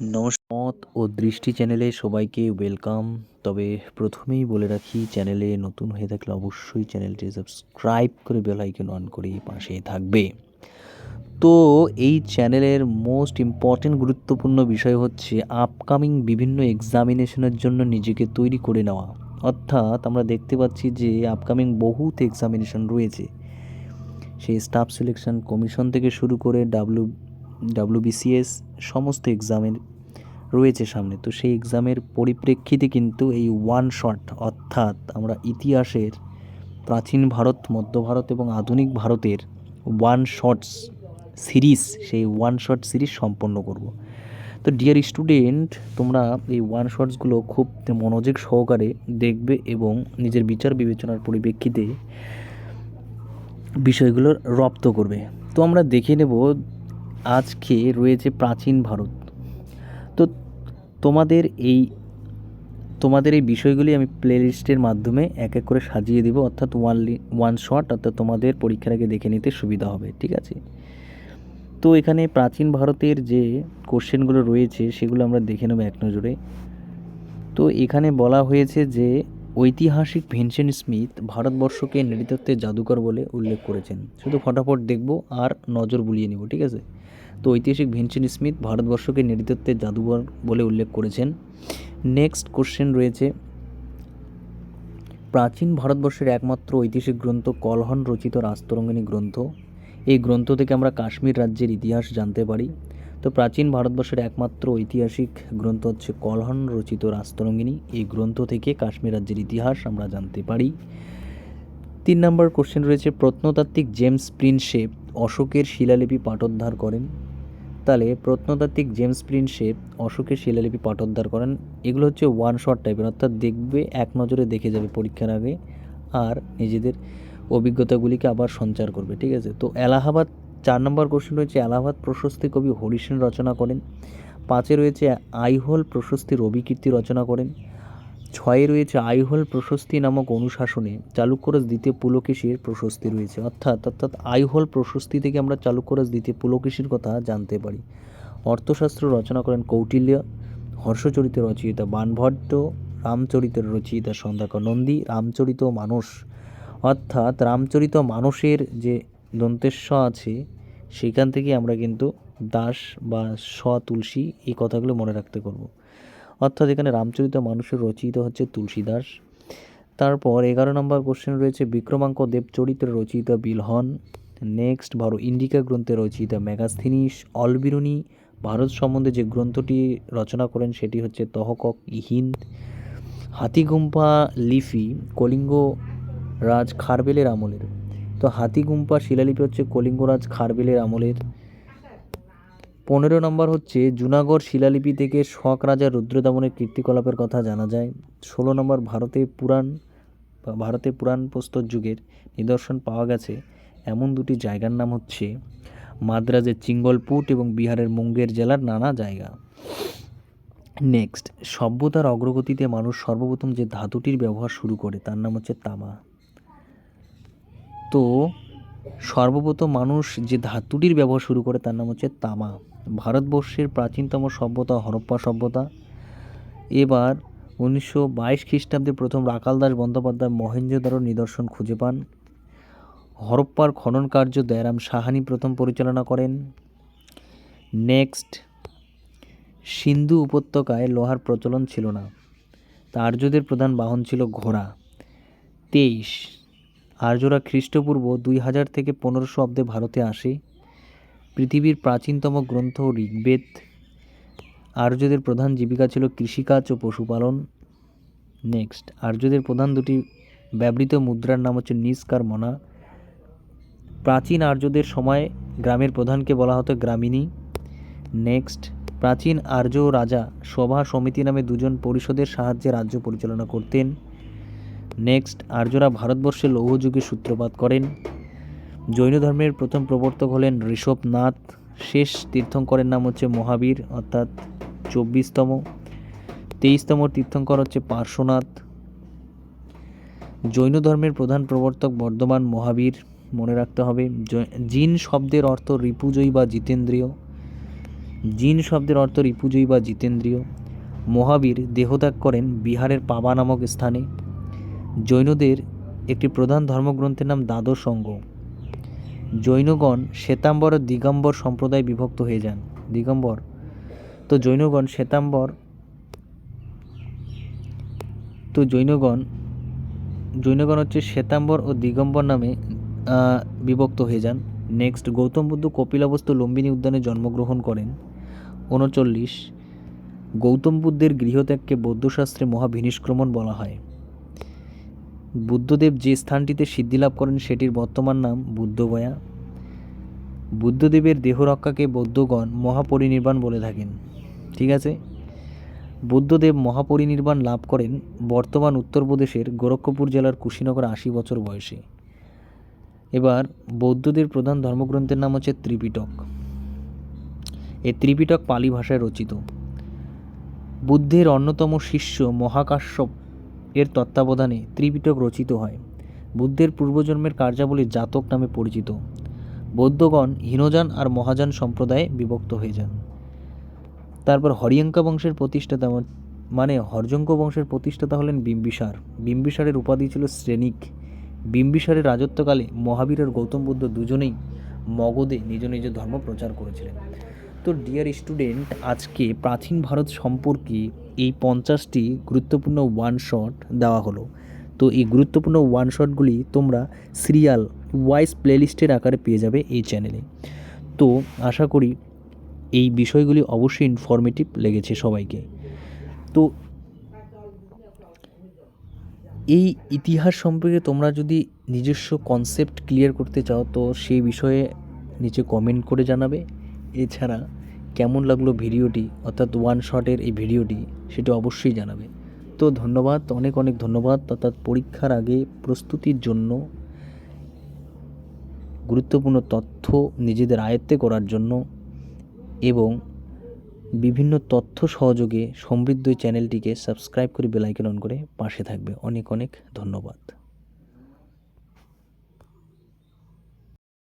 নমস্কার ও দৃষ্টি চ্যানেলে সবাইকে ওয়েলকাম। তবে প্রথমেই বলে রাখি, চ্যানেলে নতুন হয়ে থাকলে অবশ্যই চ্যানেলটি সাবস্ক্রাইব করে বেল আইকন অন করে পাশে থাকবে। তো এই চ্যানেলের মোস্ট ইম্পর্টেন্ট গুরুত্বপূর্ণ বিষয় হচ্ছে, আপকামিং বিভিন্ন এক্সামিনেশনের জন্য নিজেকে তৈরি করে নেওয়া। অর্থাৎ আমরা দেখতে পাচ্ছি যে আপকামিং বহুত এক্সামিনেশন রয়েছে। সেই স্টাফ সিলেকশন কমিশন থেকে শুরু করে ডাব্লিউ ডাব্লিউবিসিএস সমস্ত এক্সামের রয়েছে সামনে। তো সেই এক্সামের পরিপ্রেক্ষিতে কিন্তু এই ওয়ান শট অর্থাৎ আমরা ইতিহাসের প্রাচীন ভারত, মধ্য ভারত এবং আধুনিক ভারতের ওয়ান শটস সিরিজ সেই ওয়ান শট সিরিজ সম্পন্ন করব। তো ডিয়ার স্টুডেন্ট তোমরা এই ওয়ান শটসগুলো খুব মনোযোগ সহকারে দেখবে এবং নিজের বিচার বিবেচনার পরিপ্রেক্ষিতে বিষয়গুলো রপ্ত করবে। তো আমরা দেখে নেব আজকে রয়েছে প্রাচীন ভারত। তো তোমাদের এই তোমাদের এই বিষয়গুলি আমি প্লেলিস্টের মাধ্যমে এক এক করে সাজিয়ে দেবো, অর্থাৎ ওয়ান ওয়ান শট অর্থাৎ তোমাদের পরীক্ষার আগে দেখে নিতে সুবিধা হবে, ঠিক আছে? তো এখানে প্রাচীন ভারতের যে কোশ্চেনগুলো রয়েছে, সেগুলো আমরা দেখে নেব এক নজরে। তো এখানে বলা হয়েছে যে, ঐতিহাসিক ভিনসেন্ট স্মিথ ভারতবর্ষকে নৃতত্ত্বের জাদুকর বলে উল্লেখ করেছেন। শুধু ফটাফট দেখব আর নজর বুলিয়ে নেব, ঠিক আছে? তো ঐতিহাসিক ভিনসেন্ট স্মিথ ভারতবর্ষকে নৃতত্ত্বের জাদুঘর বলে উল্লেখ করেছেন। নেক্সট কোশ্চেন রয়েছে, প্রাচীন ভারতবর্ষের একমাত্র ঐতিহাসিক গ্রন্থ কলহন রচিত রাস্তরঙ্গিনী গ্রন্থ। এই গ্রন্থ থেকে আমরা কাশ্মীর রাজ্যের ইতিহাস জানতে পারি। তো প্রাচীন ভারতবর্ষের একমাত্র ঐতিহাসিক গ্রন্থ হচ্ছে কলহন রচিত রাস্তরঙ্গিনী এই গ্রন্থ থেকে কাশ্মীর রাজ্যের ইতিহাস আমরা জানতে পারি। তিন নম্বর কোশ্চেন রয়েছে, প্রত্নতাত্ত্বিক জেমস প্রিন্সেপ অশোকের শিলালিপি পাঠোদ্ধার করেন। তাহলে প্রত্নতাত্ত্বিক জেমস প্রিন্সেপ, অশোকের শিলালিপি পাঠোদ্ধার করেন। এগুলো হচ্ছে ওয়ান শট টাইপের অর্থাৎ দেখবে এক নজরে দেখে যাবে পরীক্ষার আগে আর নিজেদের অভিজ্ঞতাগুলিকে আবার সঞ্চার করবে, ঠিক আছে? তো এলাহাবাদ, চার নম্বর কোশ্চেন রয়েছে, এলাহাবাদ প্রশস্তি কবি হরিসেন রচনা করেন। পাঁচে রয়েছে আইহোল প্রশস্তি রবিকীর্তি রচনা করেন। ছয়ে রয়েছে আইহোল প্রশস্তি নামক অনুশাসনে, চালুক্যরাজ দ্বিতীয় পুলকেশীর প্রশস্তি রয়েছে। অর্থাৎ অর্থাৎ আইহোল প্রশস্তি থেকে আমরা চালুক্যরাজ দ্বিতীয় পুলকেশীর কথা জানতে পারি। অর্থশাস্ত্র রচনা করেন কৌটিল্য, হর্ষচরিত রচয়িতা বানভট্ট রামচরিতের রচয়িতা সন্ধ্যাকর নন্দী, রামচরিত মানুষ। অর্থাৎ, রামচরিত মানুষের যে দন্তেশ্ব আছে, সেখান থেকে আমরা কিন্তু দাস বা স তুলসী এই কথাগুলো মনে রাখতে করব অর্থাৎ এখানে রামচরিত মানুষের রচিত হচ্ছে তুলসীদাস। তারপর এগারো নম্বর কোশ্চেন রয়েছে, বিক্রমাঙ্ক দেব দেবচরিত্রে রচিত বিলহন। নেক্সট ভারো ইন্ডিকা গ্রন্থে রচিত ম্যাগাস্থিনিস অলবিরুনি ভারত সম্বন্ধে যে গ্রন্থটি রচনা করেন সেটি হচ্ছে তহকক ইহিন্দ হাতিগুম্পা লিপি কলিঙ্গ রাজ খারবেলের আমলের। তো হাতিগুম্পা শিলালিপি হচ্ছে কলিঙ্গরাজ খারবেলের আমলের। পনেরো নম্বর হচ্ছে, জুনাগড় শিলালিপি থেকে শক রাজা রুদ্রদমনের কীর্তিকলাপের কথা জানা যায়। ষোলো নম্বর, ভারতে পুরাণ ভারতে পুরাণ প্রস্তর যুগের নিদর্শন পাওয়া গেছে। এমন দুটি জায়গার নাম হচ্ছে, মাদ্রাজের চিঙ্গলপুট এবং বিহারের মুঙ্গের জেলার নানা জায়গা। নেক্সট, সভ্যতার অগ্রগতিতে মানুষ সর্বপ্রথম যে ধাতুটির ব্যবহার শুরু করে, তার নাম হচ্ছে তামা। তো, সর্বপ্রথম মানুষ যে ধাতুটির ব্যবহার শুরু করে, তার নাম হচ্ছে তামা। ভারতবর্ষের প্রাচীনতম সভ্যতা, হরপ্পা সভ্যতা। এবার উনিশশো বাইশ খ্রিস্টাব্দে প্রথম রাকাল দাস বন্দ্যোপাধ্যায় মহেঞ্জোদারো নিদর্শন খুঁজে পান। হরপ্পার খনন কার্য দয়ারাম সাহানি প্রথম পরিচালনা করেন। নেক্সট, সিন্ধু উপত্যকায় লোহার প্রচলন ছিল না। তা আর্যদের প্রধান বাহন ছিল ঘোড়া। তেইশ, আর্যরা খ্রিস্টপূর্ব দুই হাজার থেকে পনেরোশো অব্দে ভারতে আসে। পৃথিবীর প্রাচীনতম গ্রন্থ ঋগ্বেদ। আর্যদের প্রধান জীবিকা ছিল কৃষিকাজ ও পশুপালন। নেক্সট আর্যদের প্রধান দুটি ব্যবহৃত মুদ্রার নাম হচ্ছে নিস্কার মনা। প্রাচীন আর্যদের সময় গ্রামের প্রধানকে বলা হতো গ্রামিণী। নেক্সট প্রাচীন আর্য রাজা সভা সমিতি নামে দুজন পরিষদের সাহায্যে রাজ্য পরিচালনা করতেন। নেক্সট আর্যরা ভারতবর্ষে লৌহযুগের সূত্রপাত করেন। জৈন ধর্মের প্রথম প্রবর্তক হলেন ঋষভনাথ। শেষ তীর্থঙ্করের নাম হচ্ছে মহাবীর, অর্থাৎ চব্বিশতম। তেইশতম তীর্থঙ্কর হচ্ছে পার্শ্বনাথ। জৈন ধর্মের প্রধান প্রবর্তক বর্ধমান মহাবীর, মনে রাখতে হবে। জিন শব্দের অর্থ রিপুজয়ী বা জিতেন্দ্রীয়। জিন শব্দের অর্থ রিপুজয়ী বা জিতেন্দ্রীয়। মহাবীর দেহত্যাগ করেন বিহারের পাবা নামক স্থানে। জৈনদের একটি প্রধান ধর্মগ্রন্থের নাম দ্বাদশ অঙ্গ। জৈনগণ শ্বেতাম্বর ও দিগম্বর সম্প্রদায় বিভক্ত হয়ে যান। দিগম্বর। তো জৈনগণ শ্বেতাম্বর, তো জৈনগণ জৈনগণ হচ্ছে শ্বেতাম্বর ও দিগম্বর নামে বিভক্ত হয়ে যান। নেক্সট গৌতম বুদ্ধ কপিলাবস্তু লম্বিনী উদ্যানে জন্মগ্রহণ করেন। উনচল্লিশ, গৌতম বুদ্ধের গৃহত্যাগকে বৌদ্ধশাস্ত্রে মহাভিনিষ্ক্রমণ বলা হয়। বুদ্ধদেব যে স্থানটিতে সিদ্ধিলাভ করেন সেটির বর্তমান নাম বুদ্ধগয়া বুদ্ধদেবের দেহ রক্ষাকে বৌদ্ধগণ মহাপরিনির্বাণ বলে থাকেন। ঠিক আছে? বুদ্ধদেব মহাপরিনির্বাণ লাভ করেন বর্তমান উত্তরপ্রদেশের গোরক্ষপুর জেলার কুশীনগর আশি বছর বয়সে। এবার বৌদ্ধদের প্রধান ধর্মগ্রন্থের নাম হচ্ছে ত্রিপিটক। এই ত্রিপিটক পালি ভাষায় রচিত। বুদ্ধের অন্যতম শিষ্য মহাকাশ্যপ এর তত্ত্বাবধানে ত্রিপিটক রচিত হয়। বুদ্ধের পূর্বজন্মের কার্যাবলী জাতক নামে পরিচিত। বৌদ্ধগণ হীনযান আর মহাযান সম্প্রদায়ে বিভক্ত হয়ে যান। তারপর হরিয়ঙ্কা বংশের প্রতিষ্ঠাতা মানে হরজঙ্ক বংশের প্রতিষ্ঠাতা হলেন বিম্বিসার। বিম্বিসারের উপাধি ছিল শ্রেণিক। বিম্বিসারের রাজত্বকালে মহাবীর আর গৌতম বুদ্ধ দুজনেই মগধে নিজ নিজ ধর্ম প্রচার করেছিলেন। তো ডিয়ার স্টুডেন্ট আজকে প্রাচীন ভারত সম্পর্কে এই পঞ্চাশটি গুরুত্বপূর্ণ ওয়ান শট দেওয়া হলো। তো এই গুরুত্বপূর্ণ ওয়ান শটগুলি তোমরা সিরিয়াল ওয়াইজ প্লেলিস্টের আকারে পেয়ে যাবে এই চ্যানেলে তো আশা করি এই বিষয়গুলি অবশ্যই ইনফরমেটিভ লেগেছে সবাইকে। তো এই ইতিহাস সম্পর্কে তোমরা যদি নিজস্ব কনসেপ্ট ক্লিয়ার করতে চাও, তো সেই বিষয়ে নিচে কমেন্ট করে জানাবে। এছাড়া কেমন লাগল ভিডিওটি, অর্থাৎ ওয়ান শটের এই ভিডিওটি, সেটা অবশ্যই জানাবে। তো ধন্যবাদ, অনেক অনেক ধন্যবাদ। অর্থাৎ পরীক্ষার আগে প্রস্তুতির জন্য গুরুত্বপূর্ণ তথ্য নিজেদের আয়ত্তে করার জন্য এবং বিভিন্ন তথ্য সহযোগে সমৃদ্ধ চ্যানেলটিকে সাবস্ক্রাইব করে বেলাইকন অন করে পাশে থাকবে। অনেক অনেক ধন্যবাদ।